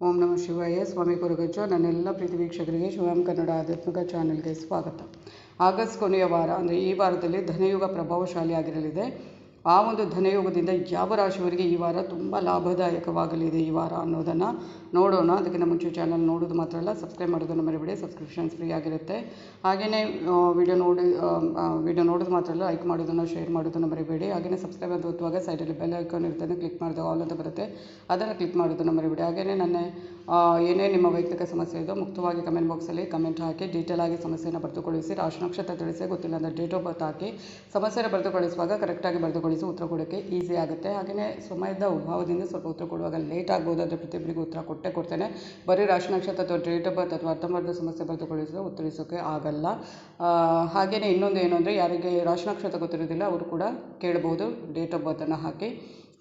ಓಂ ನಮಃ ಶಿವಾಯ. ಸ್ವಾಮಿ ಕೊರಗಜ್ಜ ನನ್ನೆಲ್ಲ ಪ್ರೀತಿ ವೀಕ್ಷಕರಿಗೆ ಶಿವಂ ಕನ್ನಡ ಆಧ್ಯಾತ್ಮಿಕ ಚಾನೆಲ್ಗೆ ಸ್ವಾಗತ. ಆಗಸ್ಟ್ ಕೊನೆಯ ವಾರ, ಅಂದರೆ ಈ ವಾರದಲ್ಲಿ ಧನಯುಗ ಪ್ರಭಾವಶಾಲಿ ಆಗಿರಲಿದೆ ಆ ಒಂದು ಧನಯೋಗದಿಂದ ಯಾವ ರಾಶಿಯವರಿಗೆ ಈ ವಾರ ತುಂಬ ಲಾಭದಾಯಕವಾಗಲಿದೆ ಈ ವಾರ ಅನ್ನೋದನ್ನು ನೋಡೋಣ. ಅದಕ್ಕಿಂತ ಮುಂಚೆ ಚಾನಲ್ ನೋಡೋದು ಮಾತ್ರ ಅಲ್ಲ ಸಬ್ಸ್ಕ್ರೈಬ್ ಮಾಡೋದನ್ನು ಮರಿಬೇಡಿ. ಸಬ್ಸ್ಕ್ರಿಪ್ಷನ್ಸ್ ಫ್ರೀ ಆಗಿರುತ್ತೆ. ಹಾಗೆಯೇ ವಿಡಿಯೋ ನೋಡಿ ವಿಡಿಯೋ ನೋಡೋದು ಮಾತ್ರ ಅಲ್ಲ ಲೈಕ್ ಮಾಡೋದನ್ನು ಶೇರ್ ಮಾಡೋದನ್ನು ಮರಿಬೇಡಿ. ಹಾಗೆಯೇ ಸಬ್ಸ್ಕ್ರೈಬ್ ಅಂತ ಒತ್ತುವಾಗ ಸೈಡಲ್ಲಿ ಬೆಲ್ ಐಕಾನ್ ಇರ್ತದೆ ಕ್ಲಿಕ್ ಮಾಡಿದಾಗ ಆಲ್ ಅಂತ ಬರುತ್ತೆ. ಅದನ್ನು ಕ್ಲಿಕ್ ಮಾಡೋದನ್ನು ಮರಿಬೇಡಿ. ಹಾಗೆಯೇ ನನ್ನ ಏನೇ ನಿಮ್ಮ ವೈಯಕ್ತಿಕ ಸಮಸ್ಯೆ ಇದೋ ಮುಕ್ತವಾಗಿ ಕಮೆಂಟ್ ಬಾಕ್ಸಲ್ಲಿ ಕಮೆಂಟ್ ಹಾಕಿ ಡೀಟೇಲ್ ಆಗಿ ಸಮಸ್ಯೆಯನ್ನು ಬರೆದುಕೊಳಿಸಿ ರಾಶಿ ನಕ್ಷತ್ರ ತಿಳಿಸಿ ಗೊತ್ತಿಲ್ಲ ಅಂದರೆ ಡೇಟ್ ಆಫ್ ಬರ್ತ್ ಹಾಕಿ ಸಮಸ್ಯೆಯನ್ನು ಬರೆದುಕೊಳಿಸುವಾಗ ಕರೆಕ್ಟಾಗಿ ಬರೆದುಕೊಳಿಸಿ ಉತ್ತರ ಕೊಡೋಕ್ಕೆ ಈಸಿ ಆಗುತ್ತೆ. ಹಾಗೆಯೇ ಸಮಯದ ಅಭಾವದಿಂದ ಸ್ವಲ್ಪ ಉತ್ತರ ಕೊಡುವಾಗ ಲೇಟ್ ಆಗ್ಬೋದು, ಆದರೆ ಪ್ರತಿಯೊಬ್ಬರಿಗೂ ಉತ್ತರ ಕೊಟ್ಟೇ ಕೊಡ್ತೇನೆ. ಬರೀ ರಾಶಿ ನಕ್ಷತ್ರ ಅಥವಾ ಡೇಟ್ ಆಫ್ ಬರ್ತ್ ಅಥವಾ ಅರ್ಧಂಬರ್ಧ ಸಮಸ್ಯೆ ಬರೆದುಕೊಳಿಸಿದ್ರೆ ಉತ್ತರಿಸೋಕ್ಕೆ ಆಗಲ್ಲ. ಹಾಗೆಯೇ ಇನ್ನೊಂದು ಏನು ಅಂದರೆ ಯಾರಿಗೆ ರಾಶಿ ನಕ್ಷತ್ರ ಗೊತ್ತಿರೋದಿಲ್ಲ, ಅವರು ಕೂಡ ಕೇಳಬಹುದು ಡೇಟ್ ಆಫ್ ಬರ್ತನ್ನು ಹಾಕಿ.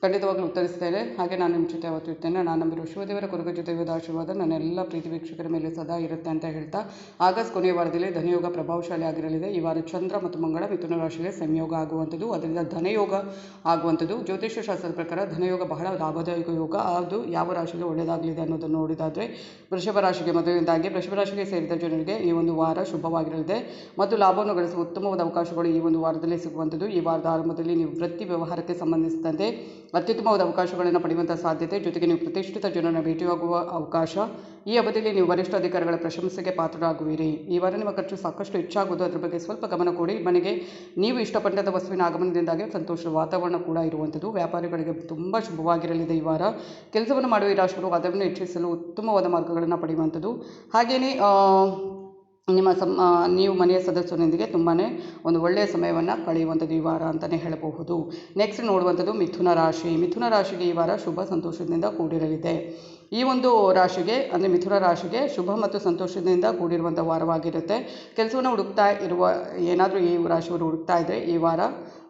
ಖಂಡಿತವಾಗ್ಲೂ ಉತ್ತರಿಸ್ತೇನೆ. ಹಾಗೆ ನಾನು ನಿಮ್ಮ ಜೊತೆ ಯಾವತ್ತೂ ಇರ್ತೇನೆ. ನಾನು ನಂಬಿರುವ ಶಿವದೇವರ ಕೊರಗ ಜೊತೆ ಆಶೀರ್ವಾದ ನನ್ನ ಎಲ್ಲ ಪ್ರೀತಿ ವೀಕ್ಷಕರ ಮೇಲೆ ಸದಾ ಇರುತ್ತೆ ಅಂತ ಹೇಳ್ತಾ ಆಗಸ್ಟ್ ಕೊನೆಯ ವಾರದಲ್ಲಿ ಧನಯೋಗ ಪ್ರಭಾವಶಾಲಿ ಆಗಿರಲಿದೆ. ಈ ವಾರ ಚಂದ್ರ ಮತ್ತು ಮಂಗಳ ಮಿಥುನ ರಾಶಿಗೆ ಸಂಯೋಗ ಆಗುವಂಥದ್ದು. ಅದರಿಂದ ಧನಯೋಗ ಆಗುವಂಥದ್ದು. ಜ್ಯೋತಿಷ್ಯ ಶಾಸ್ತ್ರದ ಪ್ರಕಾರ ಧನಯೋಗ ಬಹಳ ಲಾಭದಾಯಕ ಯೋಗ. ಅದು ಯಾವ ರಾಶಿಗೆ ಒಳ್ಳೆಯದಾಗಲಿದೆ ಅನ್ನೋದನ್ನು ನೋಡಿದಾದರೆ ವೃಷಭ ರಾಶಿಗೆ ಮೊದಲನೇದಾಗಿ ವೃಷಭ ರಾಶಿಗೆ ಸೇರಿದ ಜನರಿಗೆ ಈ ಒಂದು ವಾರ ಶುಭವಾಗಿರಲಿದೆ. ಮತ್ತು ಲಾಭವನ್ನು ಗಳಿಸುವ ಉತ್ತಮವಾದ ಅವಕಾಶಗಳು ಈ ಒಂದು ವಾರದಲ್ಲಿ ಸಿಗುವಂಥದ್ದು. ಈ ವಾರದ ಆರಂಭದಲ್ಲಿ ನೀವು ವೃತ್ತಿ ವ್ಯವಹಾರಕ್ಕೆ ಸಂಬಂಧಿಸಿದಂತೆ ಅತ್ಯುತ್ತಮವಾದ ಅವಕಾಶಗಳನ್ನು ಪಡೆಯುವಂಥ ಸಾಧ್ಯತೆ, ಜೊತೆಗೆ ನೀವು ಪ್ರತಿಷ್ಠಿತ ಜನರನ್ನು ಭೇಟಿಯಾಗುವ ಅವಕಾಶ. ಈ ಅವಧಿಯಲ್ಲಿ ನೀವು ವರಿಷ್ಠ ಅಧಿಕಾರಿಗಳ ಪ್ರಶಂಸೆಗೆ ಪಾತ್ರರಾಗುವಿರಿ. ಈ ವಾರ ನಿಮ್ಮ ಖರ್ಚು ಸಾಕಷ್ಟು ಹೆಚ್ಚಾಗುವುದು. ಅದರ ಬಗ್ಗೆ ಸ್ವಲ್ಪ ಗಮನ ಕೊಡಿ. ಮನೆಗೆ ನೀವು ಇಷ್ಟಪಟ್ಟಂಥ ವಸ್ತುವಿನ ಆಗಮನದಿಂದಾಗಿ ಸಂತೋಷದ ವಾತಾವರಣ ಕೂಡ ಇರುವಂಥದ್ದು ವ್ಯಾಪಾರಿಗಳಿಗೆ ತುಂಬ ಶುಭವಾಗಿರಲಿದೆ ಈ ವಾರ. ಕೆಲಸವನ್ನು ಮಾಡುವ ಈ ರಾಶಿಗಳು ಆದಾಯವನ್ನು ಹೆಚ್ಚಿಸಲು ಉತ್ತಮವಾದ ಮಾರ್ಗಗಳನ್ನು ಪಡೆಯುವಂಥದ್ದು ಹಾಗೆಯೇ ನಿಮ್ಮ ಸಮ್ ನೀವು ಮನೆಯ ಸದಸ್ಯರೊಂದಿಗೆ ತುಂಬಾ ಒಂದು ಒಳ್ಳೆಯ ಸಮಯವನ್ನು ಕಳೆಯುವಂಥದ್ದು ಈ ವಾರ ಅಂತಲೇ ಹೇಳಬಹುದು. ನೆಕ್ಸ್ಟ್ ನೋಡುವಂಥದ್ದು ಮಿಥುನ ರಾಶಿ. ಮಿಥುನ ರಾಶಿಗೆ ಈ ವಾರ ಶುಭ ಸಂತೋಷದಿಂದ ಕೂಡಿರಲಿದೆ. ಈ ಒಂದು ರಾಶಿಗೆ, ಅಂದರೆ ಮಿಥುನ ರಾಶಿಗೆ ಶುಭ ಮತ್ತು ಸಂತೋಷದಿಂದ ಕೂಡಿರುವಂಥ ವಾರವಾಗಿರುತ್ತೆ. ಕೆಲಸವನ್ನು ಹುಡುಕ್ತಾ ಇರುವ, ಏನಾದರೂ ಈ ರಾಶಿಯವರು ಹುಡುಕ್ತಾ ಇದ್ದರೆ ಈ ವಾರ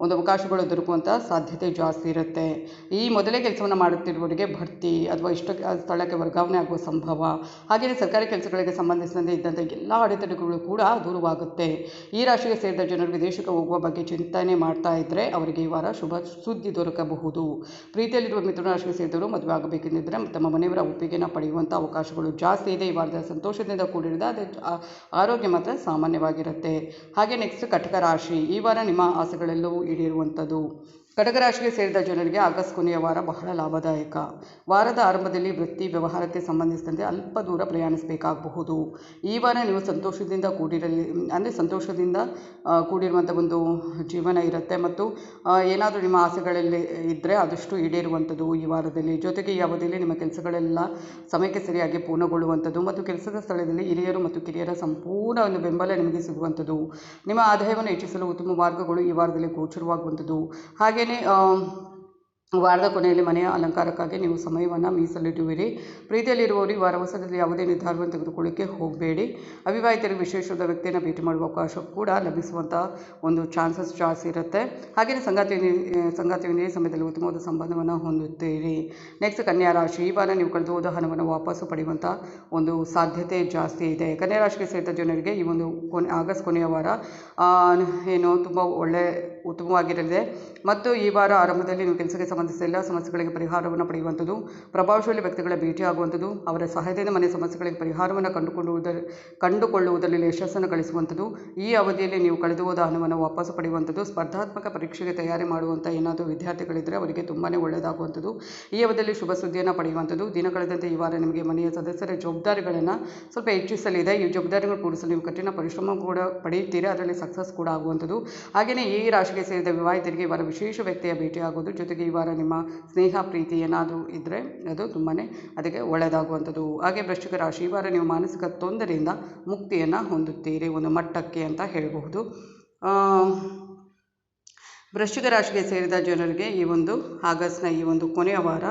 ಒಂದು ಅವಕಾಶಗಳು ದೊರಕುವಂಥ ಸಾಧ್ಯತೆ ಜಾಸ್ತಿ ಇರುತ್ತೆ. ಈ ಮೊದಲೇ ಕೆಲಸವನ್ನು ಮಾಡುತ್ತಿರುವವರಿಗೆ ಭರ್ತಿ ಅಥವಾ ಇಷ್ಟ, ಸ್ಥಳಕ್ಕೆ ವರ್ಗಾವಣೆ ಆಗುವ ಸಂಭವ, ಹಾಗೆಯೇ ಸರ್ಕಾರಿ ಕೆಲಸಗಳಿಗೆ ಸಂಬಂಧಿಸಿದಂತೆ ಇದ್ದಂಥ ಎಲ್ಲ ಅಡೆತಡೆಗಳು ಕೂಡ ದೂರವಾಗುತ್ತೆ. ಈ ರಾಶಿಗೆ ಸೇರಿದ ಜನರು ವಿದೇಶಕ್ಕೆ ಹೋಗುವ ಬಗ್ಗೆ ಚಿಂತನೆ ಮಾಡ್ತಾ ಇದ್ದರೆ ಅವರಿಗೆ ಈ ವಾರ ಶುಭ ಸುದ್ದಿ ದೊರಕಬಹುದು. ಪ್ರೀತಿಯಲ್ಲಿರುವ ಮಿಥುನ ರಾಶಿಗೆ ಸೇರಿದವರು ಮದುವೆ ಆಗಬೇಕೆಂದಿದ್ದರೆ ತಮ್ಮ ಮನೆಯವರ ಒಪ್ಪಿಗೆನ ಪಡೆಯುವಂಥ ಅವಕಾಶಗಳು ಜಾಸ್ತಿ ಇದೆ. ಈ ವಾರದ ಸಂತೋಷದಿಂದ ಕೂಡಿರದ ಅದು ಆರೋಗ್ಯ ಮಾತ್ರ ಸಾಮಾನ್ಯವಾಗಿರುತ್ತೆ. ಹಾಗೆ ನೆಕ್ಸ್ಟ್ ಕಟಕ ರಾಶಿ. ಈ ವಾರ ನಿಮ್ಮ ಆಸೆಗಳೆಲ್ಲವೂ ಈಡೇರುವಂಥದ್ದು. ಕಟಕ ರಾಶಿಗೆ ಸೇರಿದ ಜನರಿಗೆ ಆಗಸ್ಟ್ ಕೊನೆಯ ವಾರ ಬಹಳ ಲಾಭದಾಯಕ. ವಾರದ ಆರಂಭದಲ್ಲಿ ವೃತ್ತಿ ವ್ಯವಹಾರಕ್ಕೆ ಸಂಬಂಧಿಸಿದಂತೆ ಅಲ್ಪ ದೂರ ಪ್ರಯಾಣಿಸಬೇಕಾಗಬಹುದು. ಈ ವಾರ ನೀವು ಸಂತೋಷದಿಂದ ಕೂಡಿರಲಿ, ಅಂದರೆ ಸಂತೋಷದಿಂದ ಕೂಡಿರುವಂಥ ಒಂದು ಜೀವನ ಇರುತ್ತೆ ಮತ್ತು ಏನಾದರೂ ನಿಮ್ಮ ಆಸೆಗಳಲ್ಲಿ ಇದ್ದರೆ ಆದಷ್ಟು ಈಡೇರುವಂಥದ್ದು ಈ ವಾರದಲ್ಲಿ. ಜೊತೆಗೆ ಈ ಅವಧಿಯಲ್ಲಿ ನಿಮ್ಮ ಕೆಲಸಗಳೆಲ್ಲ ಸಮಯಕ್ಕೆ ಸರಿಯಾಗಿ ಪೂರ್ಣಗೊಳ್ಳುವಂಥದ್ದು ಮತ್ತು ಕೆಲಸದ ಸ್ಥಳದಲ್ಲಿ ಹಿರಿಯರು ಮತ್ತು ಕಿರಿಯರ ಸಂಪೂರ್ಣ ಒಂದು ಬೆಂಬಲ ನಿಮಗೆ ಸಿಗುವಂಥದ್ದು ನಿಮ್ಮ ಆದಾಯವನ್ನು ಹೆಚ್ಚಿಸಲು ಉತ್ತಮ ಮಾರ್ಗಗಳು ಈ ವಾರದಲ್ಲಿ ಗೋಚರವಾಗುವಂಥದ್ದು ಹಾಗೆಯೇ ವಾರದ ಕೊನೆಯಲ್ಲಿ ಮನೆಯ ಅಲಂಕಾರಕ್ಕಾಗಿ ನೀವು ಸಮಯವನ್ನು ಮೀಸಲಿಡುವಿರಿ. ಪ್ರೀತಿಯಲ್ಲಿರುವವರು ಈ ವಾರ ಹೊಸದಲ್ಲಿ ಯಾವುದೇ ನಿರ್ಧಾರವನ್ನು ತೆಗೆದುಕೊಳ್ಳಿಕ್ಕೆ ಹೋಗಬೇಡಿ. ಅವಿವಾಹಿತರಿಗೆ ವಿಶೇಷವಾದ ವ್ಯಕ್ತಿಯನ್ನು ಭೇಟಿ ಮಾಡುವ ಅವಕಾಶ ಕೂಡ ಲಭಿಸುವಂಥ ಒಂದು ಚಾನ್ಸಸ್ ಜಾಸ್ತಿ ಇರುತ್ತೆ. ಹಾಗೆಯೇ ಸಂಗಾತಿ ಸಂಗಾತಿಯೊಂದಿಗೆ ಸಮಯದಲ್ಲಿ ಉತ್ತಮವಾದ ಸಂಬಂಧವನ್ನು ಹೊಂದುತ್ತೀರಿ. ನೆಕ್ಸ್ಟ್ ಕನ್ಯಾ ರಾಶಿ, ಈ ವಾರ ನೀವು ಕಳೆದು ಹೋದ ಹಣವನ್ನು ವಾಪಸ್ಸು ಪಡೆಯುವಂಥ ಒಂದು ಸಾಧ್ಯತೆ ಜಾಸ್ತಿ ಇದೆ. ಕನ್ಯಾ ರಾಶಿಗೆ ಸೇರಿದ ಜನರಿಗೆ ಈ ಒಂದು ಕೊನೆ, ಆಗಸ್ಟ್ ಕೊನೆಯ ವಾರ ಏನು ತುಂಬ ಒಳ್ಳೆ ಉತ್ತಮವಾಗಿರಲಿದೆ. ಮತ್ತು ಈ ವಾರ ಆರಂಭದಲ್ಲಿ ನೀವು ಕೆಲಸಕ್ಕೆ ಸಂಬಂಧಿಸಿದ ಎಲ್ಲ ಸಮಸ್ಯೆಗಳಿಗೆ ಪರಿಹಾರವನ್ನು ಪಡೆಯುವಂಥದ್ದು, ಪ್ರಭಾವಶಾಲಿ ವ್ಯಕ್ತಿಗಳ ಭೇಟಿಯಾಗುವಂಥದ್ದು ಅವರ ಸಹಾಯದಿಂದ ಮನೆ ಸಮಸ್ಯೆಗಳಿಗೆ ಪರಿಹಾರವನ್ನು ಕಂಡುಕೊಳ್ಳುವುದರ ಕಂಡುಕೊಳ್ಳುವುದರಲ್ಲಿ ಯಶಸ್ಸನ್ನು ಗಳಿಸುವಂಥದ್ದು, ಈ ಅವಧಿಯಲ್ಲಿ ನೀವು ಕಳೆದು ಹೋದ ಹಣವನ್ನು ವಾಪಸ್ಸು ಪಡೆಯುವಂಥದ್ದು, ಸ್ಪರ್ಧಾತ್ಮಕ ಪರೀಕ್ಷೆಗೆ ತಯಾರಿ ಮಾಡುವಂಥ ಏನಾದರೂ ವಿದ್ಯಾರ್ಥಿಗಳಿದ್ದರೆ ಅವರಿಗೆ ತುಂಬಾ ಒಳ್ಳೆಯದಾಗುವಂಥದ್ದು. ಈ ಅವಧಿಯಲ್ಲಿ ಶುಭ ಸುದ್ದಿಯನ್ನು ಪಡೆಯುವಂಥದ್ದು, ದಿನ ಕಳೆದಂತೆ ಈ ವಾರ ನಿಮಗೆ ಮನೆಯ ಸದಸ್ಯರ ಜವಾಬ್ದಾರಿಗಳನ್ನು ಸ್ವಲ್ಪ ಹೆಚ್ಚಿಸಲಿದೆ. ಈ ಜವಾಬ್ದಾರಿಗಳು ಪೂರಿಸಲು ನೀವು ಕಠಿಣ ಪರಿಶ್ರಮ ಕೂಡ ಪಡೆಯುತ್ತೀರಿ, ಅದರಲ್ಲಿ ಸಕ್ಸಸ್ ಕೂಡ ಆಗುವಂಥದ್ದು. ಹಾಗೆಯೇ ಈ ರಾಶಿಗೆ ಸೇರಿದ ವಿವಾಹಿತರಿಗೆ ಇವರ ವಾರ ವಿಶೇಷ ವ್ಯಕ್ತಿಯ ಭೇಟಿಯಾಗುವುದು, ಜೊತೆಗೆ ಈ ವಾರ ನಿಮ್ಮ ಸ್ನೇಹ ಪ್ರೀತಿ ಏನಾದರೂ ಇದ್ದರೆ ಅದು ತುಂಬಾ ಅದಕ್ಕೆ ಒಳ್ಳೆಯದಾಗುವಂಥದ್ದು. ಹಾಗೆ ವೃಶ್ಚಿಕ ರಾಶಿ ಈ ನೀವು ಮಾನಸಿಕ ತೊಂದರೆಯಿಂದ ಮುಕ್ತಿಯನ್ನು ಹೊಂದುತ್ತೀರಿ ಒಂದು ಮಟ್ಟಕ್ಕೆ ಅಂತ ಹೇಳಬಹುದು. ವೃಶ್ಚಿಕ ರಾಶಿಗೆ ಸೇರಿದ ಜನರಿಗೆ ಈ ಒಂದು ಆಗಸ್ಟ್ನ ಈ ಒಂದು ಕೊನೆಯ ವಾರ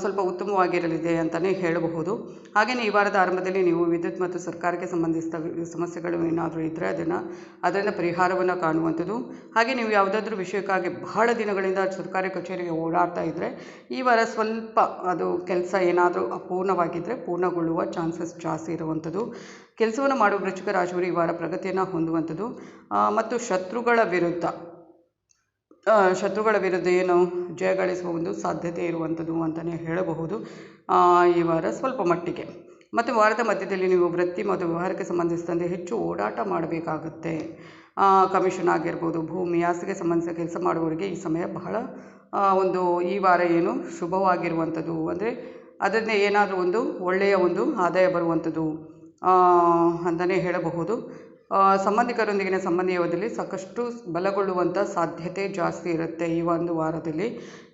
ಸ್ವಲ್ಪ ಉತ್ತಮವಾಗಿರಲಿದೆ ಅಂತಲೇ ಹೇಳಬಹುದು. ಹಾಗೆಯೇ ಈ ವಾರದ ಆರಂಭದಲ್ಲಿ ನೀವು ವಿದ್ಯುತ್ ಮತ್ತು ಸರ್ಕಾರಕ್ಕೆ ಸಂಬಂಧಿಸಿದ ಸಮಸ್ಯೆಗಳು ಏನಾದರೂ ಇದ್ದರೆ ಅದನ್ನು, ಅದರಿಂದ ಪರಿಹಾರವನ್ನು ಕಾಣುವಂಥದ್ದು. ಹಾಗೆ ನೀವು ಯಾವುದಾದ್ರೂ ವಿಷಯಕ್ಕಾಗಿ ಬಹಳ ದಿನಗಳಿಂದ ಸರ್ಕಾರಿ ಕಚೇರಿಗೆ ಓಡಾಡ್ತಾ ಇದ್ದರೆ ಈ ವಾರ ಸ್ವಲ್ಪ ಅದು ಕೆಲಸ ಏನಾದರೂ ಅಪೂರ್ಣವಾಗಿದ್ದರೆ ಪೂರ್ಣಗೊಳ್ಳುವ ಚಾನ್ಸಸ್ ಜಾಸ್ತಿ ಇರುವಂಥದ್ದು. ಕೆಲಸವನ್ನು ಮಾಡುವ ವೃಶ್ಚಿಕ ರಾಶಿಯವರು ಈ ವಾರ ಪ್ರಗತಿಯನ್ನು ಹೊಂದುವಂಥದ್ದು. ಮತ್ತು ಶತ್ರುಗಳ ವಿರುದ್ಧ ಶತ್ರುಗಳ ವಿರುದ್ಧ ಏನು ಜಯ ಗಳಿಸುವ ಒಂದು ಸಾಧ್ಯತೆ ಇರುವಂಥದ್ದು ಅಂತಲೇ ಹೇಳಬಹುದು. ಈ ವಾರ ಸ್ವಲ್ಪ ಮಟ್ಟಿಗೆ. ಮತ್ತು ವಾರದ ಮಧ್ಯದಲ್ಲಿ ನೀವು ವೃತ್ತಿ ಮತ್ತು ವ್ಯವಹಾರಕ್ಕೆ ಸಂಬಂಧಿಸಿದಂತೆ ಹೆಚ್ಚು ಓಡಾಟ ಮಾಡಬೇಕಾಗುತ್ತೆ. ಕಮಿಷನ್ ಆಗಿರ್ಬೋದು, ಭೂಮಿ, ಹಾಸಿಗೆ ಸಂಬಂಧಿಸಿದ ಕೆಲಸ ಮಾಡುವವರಿಗೆ ಈ ಸಮಯ ಬಹಳ ಒಂದು ಈ ವಾರ ಏನು ಶುಭವಾಗಿರುವಂಥದ್ದು. ಅಂದರೆ ಅದರಿಂದ ಏನಾದರೂ ಒಂದು ಒಳ್ಳೆಯ ಒಂದು ಆದಾಯ ಬರುವಂಥದ್ದು ಅಂತಲೇ ಹೇಳಬಹುದು. ಸಂಬಂಧಿಕರೊಂದಿಗಿನ ಸಂಬಂಧೀಯದಲ್ಲಿ ಸಾಕಷ್ಟು ಬಲಗೊಳ್ಳುವಂಥ ಸಾಧ್ಯತೆ ಜಾಸ್ತಿ ಇರುತ್ತೆ ಈ ಒಂದು ವಾರದಲ್ಲಿ.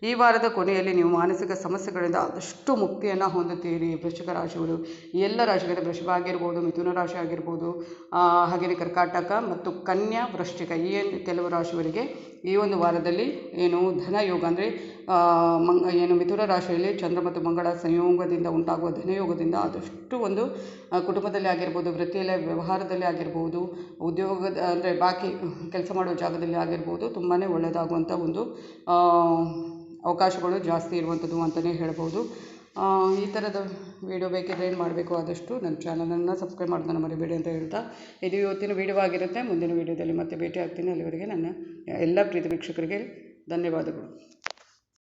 ಈ ವಾರದ ಕೊನೆಯಲ್ಲಿ ನೀವು ಮಾನಸಿಕ ಸಮಸ್ಯೆಗಳಿಂದ ಆದಷ್ಟು ಮುಕ್ತಿಯನ್ನು ಹೊಂದುತ್ತೀರಿ. ವೃಶ್ಚಿಕ ರಾಶಿಗಳು ಎಲ್ಲ ರಾಶಿಗಳ ವೃಷಭ ಆಗಿರ್ಬೋದು, ಮಿಥುನ ರಾಶಿ ಆಗಿರ್ಬೋದು ಹಾಗೆಯೇ ಕರ್ಕಾಟಕ ಮತ್ತು ಕನ್ಯಾ ವೃಶ್ಚಿಕ ಈ ಕೆಲವು ರಾಶಿಗಳಿಗೆ ಈ ಒಂದು ವಾರದಲ್ಲಿ ಏನು ಧನಯೋಗ ಅಂದರೆ ಮಂಗ, ಏನು, ಮಿಥುನ ರಾಶಿಯಲ್ಲಿ ಚಂದ್ರ ಮತ್ತು ಮಂಗಳ ಸಂಯೋಗದಿಂದ ಉಂಟಾಗುವ ಧನಯೋಗದಿಂದ ಆದಷ್ಟು ಒಂದು ಕುಟುಂಬದಲ್ಲಿ ಆಗಿರ್ಬೋದು, ವೃತ್ತಿಯಲ್ಲಿ, ವ್ಯವಹಾರದಲ್ಲಿ ಆಗಿರ್ಬೋದು, ಉದ್ಯೋಗದ, ಅಂದರೆ ಬಾಕಿ ಕೆಲಸ ಮಾಡೋ ಜಾಗದಲ್ಲಿ ಆಗಿರ್ಬೋದು ತುಂಬಾ ಒಳ್ಳೆಯದಾಗುವಂಥ ಒಂದು ಅವಕಾಶಗಳು ಜಾಸ್ತಿ ಇರುವಂಥದ್ದು ಅಂತಲೇ ಹೇಳ್ಬೋದು. ಈ ಥರದ ವೀಡಿಯೋ ಬೇಕಿದ್ರೆ ಏನು ಮಾಡಬೇಕು ಆದಷ್ಟು ನನ್ನ ಚಾನಲನ್ನು ಸಬ್ಸ್ಕ್ರೈಬ್ ಮಾಡೋದನ್ನು ಮರಿಬೇಡಿ ಅಂತ ಹೇಳ್ತಾ ಇದು ಇವತ್ತಿನ ವೀಡಿಯೋ ಆಗಿರುತ್ತೆ. ಮುಂದಿನ ವೀಡಿಯೋದಲ್ಲಿ ಮತ್ತೆ ಭೇಟಿ ಆಗ್ತೀನಿ ಅಲ್ಲಿವರೆಗೆ ನನ್ನ ಎಲ್ಲ ಪ್ರೀತಿ ವೀಕ್ಷಕರಿಗೆ ಧನ್ಯವಾದಗಳು.